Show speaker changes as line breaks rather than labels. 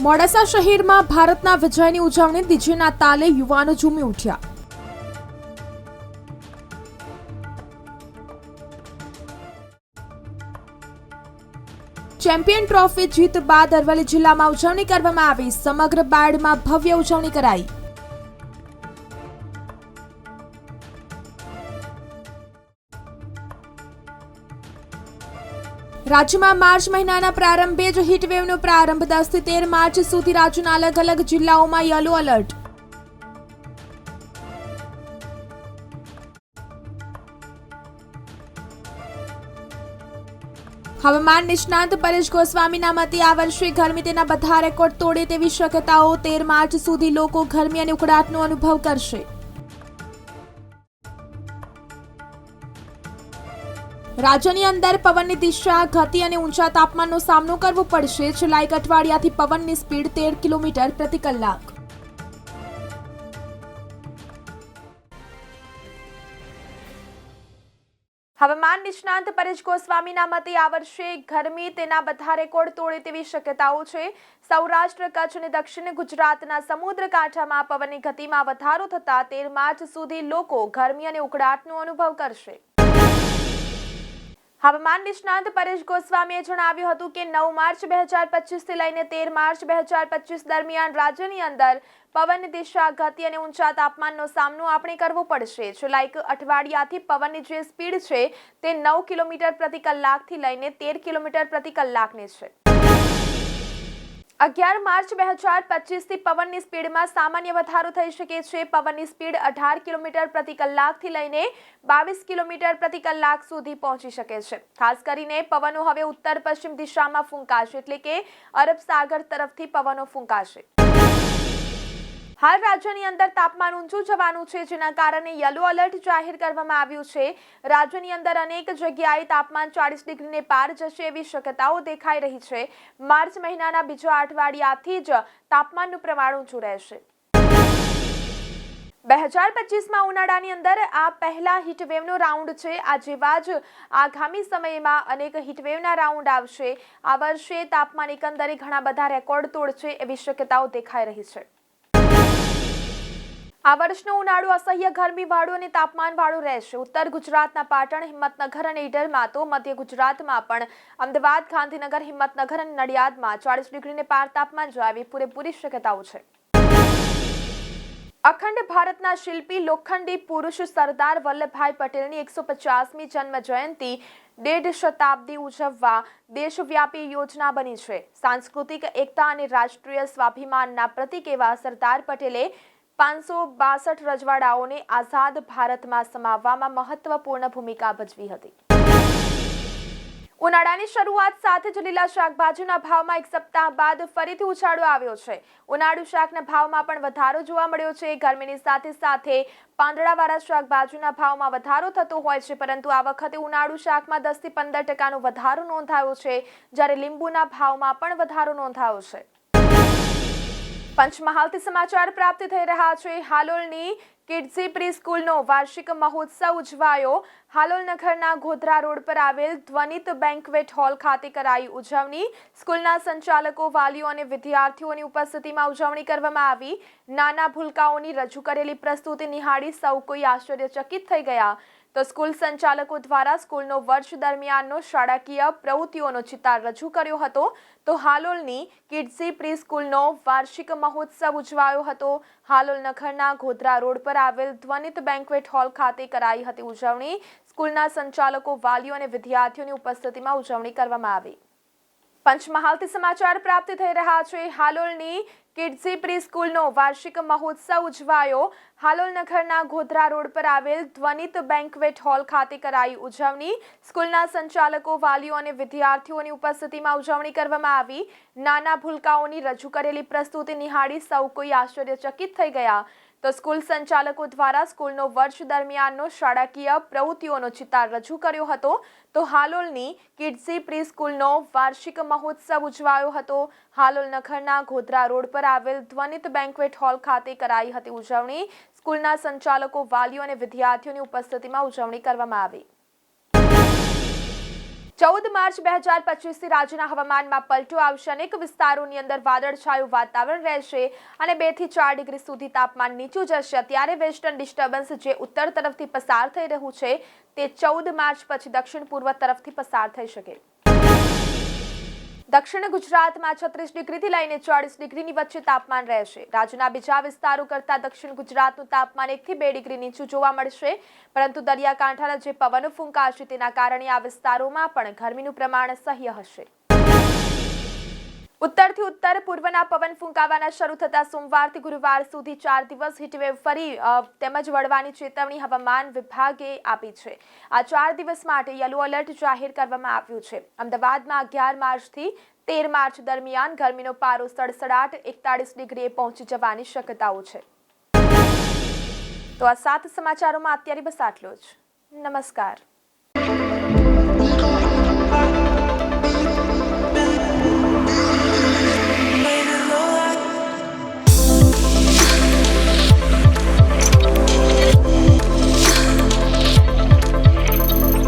મોડાસા શહેરમાં ભારતના વિજયની ઉજવણી ડીજેના તાલે યુવાનો ઝૂમી ઉઠ્યા. ચેમ્પિયન ટ્રોફી જીત બાદ અરવલ્લી જિલ્લામાં ઉજવણી કરવામાં આવી. સમગ્ર બાળમાં ભવ્ય ઉજવણી કરાઈ. રાજ્યમાં માર્ચ મહિનાના પ્રારંભે જ હીટવેવનો પ્રારંભ દસથી તેર માર્ચ સુધી રાજ્યના અલગ અલગ જિલ્લાઓમાં યલો એલર્ટ. હવામાન નિષ્ણાંત પરેશ ગોસ્વામીના મતે આ વર્ષે ગરમી તેના બધા રેકોર્ડ તોડે તેવી શક્યતાઓ તેર માર્ચ સુધી લોકો ગરમી અને ઉકળાટનો અનુભવ કરશે. રાજ્યની અંદર પવનની દિશા ગતિ અને ઊંચા તાપમાનનો સામનો કરવો પડશે. છેલ્લા એક અઠવાડિયાથી પવનની સ્પીડ તેર કિલોમીટર પ્રતિ કલાક.
હવામાન નિષ્ણાંત પરેશ ગોસ્વામીના મતે આ વર્ષે ગરમી તેના બધા રેકોર્ડ તોડે તેવી શક્યતાઓ છે. સૌરાષ્ટ્ર, કચ્છ અને દક્ષિણ ગુજરાતના સમુદ્ર કાંઠામાં પવનની ગતિમાં વધારો થતા તેર માર્ચ સુધી લોકો ગરમી અને ઉકળાટનો અનુભવ કરશે. હવામાન નિષ્ણાંત પરેશ ગોસ્વામીએ જણાવ્યું હતું કે નવ માર્ચ બે હજાર પચીસથી લઈને તેર માર્ચ બે હજાર પચીસ દરમિયાન રાજ્યની અંદર પવનની દિશા ગતિ અને ઊંચા તાપમાનનો સામનો આપણે કરવો પડશે. છેલ્લા એક અઠવાડિયાથી પવનની જે સ્પીડ છે તે નવ કિલોમીટર પ્રતિ કલાકથી લઈને તેર કિલોમીટર પ્રતિ કલાકની છે. અગિયાર માર્ચ બે હજાર પચીસથી પવનની સ્પીડમાં સામાન્ય વધારો થઈ શકે છે. પવનની સ્પીડ અઢાર કિલોમીટર પ્રતિ કલાકથી લઈને બાવીસ કિલોમીટર પ્રતિ કલાક સુધી પહોંચી શકે છે. ખાસ કરીને પવનો હવે ઉત્તર પશ્ચિમ દિશામાં ફૂંકાશે, એટલે કે અરબ સાગર તરફથી પવનો ફૂંકાશે. હાલ રાજ્યની અંદર તાપમાન ઊંચું જવાનું છે, જેના કારણે યલો એલર્ટ જાહેર કરવામાં આવ્યું છે. રાજ્યની અંદર અનેક જગ્યાએ તાપમાન ચાળીસ ડિગ્રીને પાર જશે એવી શક્યતાઓ દેખાઈ રહી છે. માર્ચ મહિનાના બીજા અઠવાડિયાથી જ તાપમાનનું પ્રમાણ ઊંચું રહેશે. બે હજાર પચીસમાં ઉનાળાની અંદર આ પહેલા હીટવેવનો રાઉન્ડ છે. આ જેવા જ આગામી સમયમાં અનેક હીટવેવના રાઉન્ડ આવશે. આ વર્ષે તાપમાન એકંદરે ઘણા બધા રેકોર્ડ તોડશે એવી શક્યતાઓ દેખાઈ રહી છે. આ વર્ષનો ઉનાળો અસહ્ય ગરમી વાળું અને તાપમાન વાળું રહેશે. ઉત્તર ગુજરાતના પાટણ, હિંમતનગર અને ઈડરમાં તો મધ્ય ગુજરાતમાં પણ અમદાવાદ, ગાંધીનગર, હિંમતનગર અને નડિયાદમાં ચાળીસ ડિગ્રીને પાર તાપમાન જાય પૂરેપૂરી શક્યતાઓ છે. અખંડ ભારતના શિલ્પી લોખંડી પુરુષ સરદાર વલ્લભભાઈ પટેલની એકસો પચાસમી જન્મ જયંતિ દેઢ શતાબ્દી ઉજવવા દેશવ્યાપી યોજના બની છે. સાંસ્કૃતિક, એકતા અને રાષ્ટ્રીય સ્વાભિમાનના પ્રતીક એવા સરદાર પટેલે પાંચસો બાસઠ રજવાડાઓને આઝાદ ભારતમાં સમાવવામાં મહત્વપૂર્ણ ભૂમિકા ભજવી હતી. ઉનાળાની શરૂઆત સાથે જ લીલા શાકભાજીના ભાવમાં એક સપ્તાહ બાદ ફરીથી ઉછાળો આવ્યો છે. ઉનાળુ શાકના ભાવમાં પણ વધારો જોવા મળ્યો છે. ગરમીની સાથે સાથે પાંદડાવાળા શાકભાજીના ભાવમાં વધારો થતો હોય છે, પરંતુ આ વખતે ઉનાળુ શાકમાં દસથી પંદર ટકાનો વધારો નોંધાયો છે. જ્યારે લીંબુના ભાવમાં પણ વધારો નોંધાયો છે. પંચમહાલથી સમાચાર પ્રાપ્ત થઈ રહ્યા છે. હાલોલની કિડઝી પ્રી સ્કૂલનો વાર્ષિક મહોત્સવ ઉજવાયો. હાલોલ નગરના ગોધરા રોડ પર આવેલ ધ્વનિત બેન્ક્વેટ હોલ ખાતે કરાઈ ઉજવણી. સ્કૂલના સંચાલકો, વાલીઓ અને વિદ્યાર્થીઓની ઉપસ્થિતિમાં ઉજવણી કરવામાં આવી. નાના ભૂલકાઓની રજૂ કરેલી પ્રસ્તુતિ નિહાળી સૌ કોઈ આશ્ચર્યચકિત થઈ ગયા. તો સ્કૂલ સંચાલકો દ્વારા સ્કૂલનો વર્ષ દરમિયાનનો શાળાકીય પ્રવૃત્તિઓનો ચિતાર રજૂ કર્યો હતો. તો હાલોલની કિડસી પ્રી સ્કૂલનો વાર્ષિક મહોત્સવ ઉજવાયો હતો. હાલોલ નખરના ગોધરા રોડ પર આવેલ ધ્વનિત બેન્ક્વેટ હોલ ખાતે કરાઈ હતી ઉજવણી. સ્કૂલના સંચાલકો, વાલીઓ અને વિદ્યાર્થીઓની ઉપસ્થિતિમાં ઉજવણી કરવામાં આવી. પંચમહાલથી સમાચાર પ્રાપ્ત થઈ રહ્યા છે. હાલોલની કિડઝી પ્રી સ્કૂલનો વાર્ષિક મહોત્સવ ઉજવાયો. હાલોલ નગરના ગોધરા રોડ પર આવેલ ધ્વનિત બેન્કવેટ હોલ ખાતે કરાઈ ઉજવણી. સ્કૂલના સંચાલકો, વાલીઓ અને વિદ્યાર્થીઓની ઉપસ્થિતિમાં ઉજવણી કરવામાં આવી. નાના ભૂલકાઓની રજૂ કરેલી પ્રસ્તુતિ નિહાળી સૌ કોઈ આશ્ચર્યચકિત થઈ ગયા. તો સ્કૂલ સંચાલકો દ્વારા સ્કૂલનો વર્ષ દરમિયાનનો શાળાકીય પ્રવૃત્તિઓનો ચિતાર રજૂ કર્યો હતો. તો હાલોલની કિડસી પ્રી સ્કૂલનો વાર્ષિક મહોત્સવ ઉજવાયો હતો. હાલોલ નખરના ગોધરા રોડ પર આવેલ ધ્વનિત બેન્કવેટ હોલ ખાતે કરાઈ હતી ઉજવણી. સ્કૂલના સંચાલકો, વાલીઓ અને વિદ્યાર્થીઓની ઉપસ્થિતિમાં ઉજવણી કરવામાં આવી. ચૌદ માર્ચ બે હજાર પચીસથી રાજ્યના હવામાનમાં પલટો આવશે અનેક વિસ્તારોની અંદર વાદળછાયું વાતાવરણ રહેશે અને બેથી ચાર ડિગ્રી સુધી તાપમાન નીચું જશે. અત્યારે વેસ્ટર્ન ડિસ્ટર્બન્સ જે ઉત્તર તરફથી પસાર થઈ રહ્યું છે, તે ચૌદ માર્ચ પછી દક્ષિણ પૂર્વ તરફથી પસાર થઈ શકે. દક્ષિણ ગુજરાતમાં છત્રીસ ડિગ્રીથી લઈને ચાળીસ ડિગ્રીની વચ્ચે તાપમાન રહેશે. રાજ્યના બીજા વિસ્તારો કરતાં દક્ષિણ ગુજરાતનું તાપમાન એકથી બે ડિગ્રી નીચું જોવા મળશે. પરંતુ દરિયાકાંઠાના જે પવનો ફૂંકાશે તેના કારણે આ વિસ્તારોમાં પણ ગરમીનું પ્રમાણ સહ્ય હશે. ઉત્તરથી ઉત્તર, પૂર્વના પવન ફૂંકાવાના શરૂ થતા સોમવારથી ગુરુવાર સુધી ચાર દિવસ હીટવેવ ફરી તેમજ વળવાની ચેતવણી હવામાન વિભાગે આપી છે. આ ચાર દિવસ માટે યલો એલર્ટ જાહેર કરવામાં આવ્યું છે. અમદાવાદમાં અગિયાર માર્ચથી તેર માર્ચ દરમિયાન ગરમીનો પારો સડસડાટ એકતાળીસ ડિગ્રીએ પહોંચી જવાની શક્યતાઓ છે. તો આ સાત સમાચારોમાં અત્યારે બસ આટલો જ. નમસ્કાર.